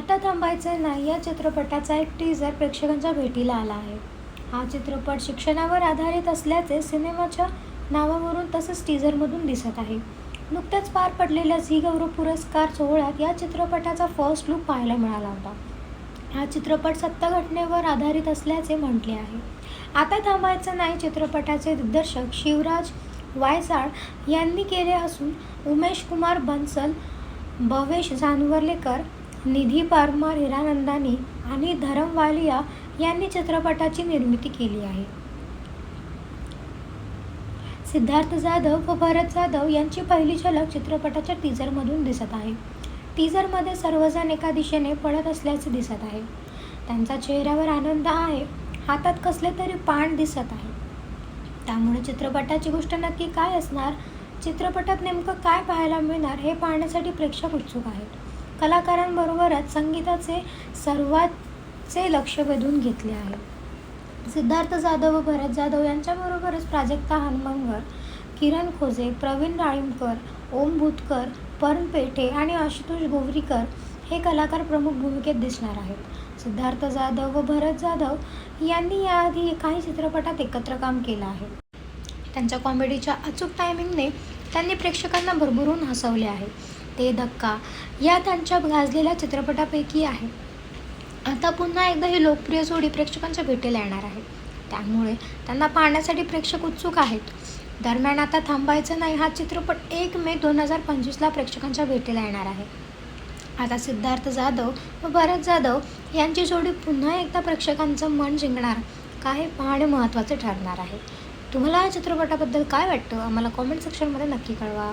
आता थांबायचं नाही या चित्रपटाचा एक टीझर प्रेक्षकांच्या भेटीला आला आहे. हा चित्रपट शिक्षणावर आधारित असल्याचे सिनेमाच्या नावावरून तसंच टीझरमधून दिसत आहे. नुकत्याच पार पडलेल्या झी गौरव पुरस्कार सोहळ्यात या चित्रपटाचा फर्स्ट लुक पाहायला मिळाला होता. हा चित्रपट सत्य घटनेवर आधारित असल्याचे म्हटले आहे. आता थांबायचं नाही चित्रपटाचे दिग्दर्शक शिवराज वायसाळ यांनी केले असून उमेश कुमार बन्सल भवेश जानवर्लेकर निधी पारमार हिरानंदानी आणि धरमवालिया यांनी चित्रपटाची निर्मिती केली आहे. सिद्धार्थ जाधव व भरत जाधव यांची पहिली झलक चित्रपटाच्या टीझरमधून दिसत आहे. टीझरमध्ये सर्वजण एका दिशेने पळत असल्याचे दिसत आहे. त्यांचा चेहऱ्यावर आनंद आहे. हातात कसले तरी पान दिसत आहे. त्यामुळे चित्रपटाची गोष्ट नक्की काय असणार? चित्रपटात नेमकं काय पाहायला मिळणार हे पाहण्यासाठी प्रेक्षक उत्सुक आहेत. कलाकारांबरोबरच संगीताचे सर्वांचे लक्ष वेधून घेतले आहे. सिद्धार्थ जाधव व भरत जाधव यांच्याबरोबरच प्राजक्ता हनुमंगर किरण खोजे प्रवीण डाळिंबकर ओम भूतकर पर्ण पेठे आणि आशुतोष गोवरीकर हे कलाकार प्रमुख भूमिकेत दिसणार आहेत. सिद्धार्थ जाधव व भरत जाधव यांनी याआधी काही चित्रपटात एकत्र काम केलं आहे. त्यांच्या कॉमेडीच्या अचूक टायमिंगने त्यांनी प्रेक्षकांना भरभरून हसवले आहे. ते धक्का. या त्यांच्या गाजलेल्या चित्रपटापैकी आहे. आता पुन्हा एकदा ही लोकप्रिय जोडी प्रेक्षकांच्या भेटीला येणार आहे. त्यामुळे त्यांना पाहण्यासाठी प्रेक्षक उत्सुक आहेत. दरम्यान आता थांबायचं नाही हा चित्रपट एक मे दोन हजार पंचवीसला प्रेक्षकांच्या भेटीला येणार आहे. आता सिद्धार्थ जाधव व भरत जाधव यांची जोडी पुन्हा एकदा प्रेक्षकांचं मन जिंकणार का हे पाहणे महत्त्वाचे ठरणार आहे. तुम्हाला या चित्रपटाबद्दल काय वाटतं? आम्हाला कॉमेंट सेक्शनमध्ये नक्की कळवा.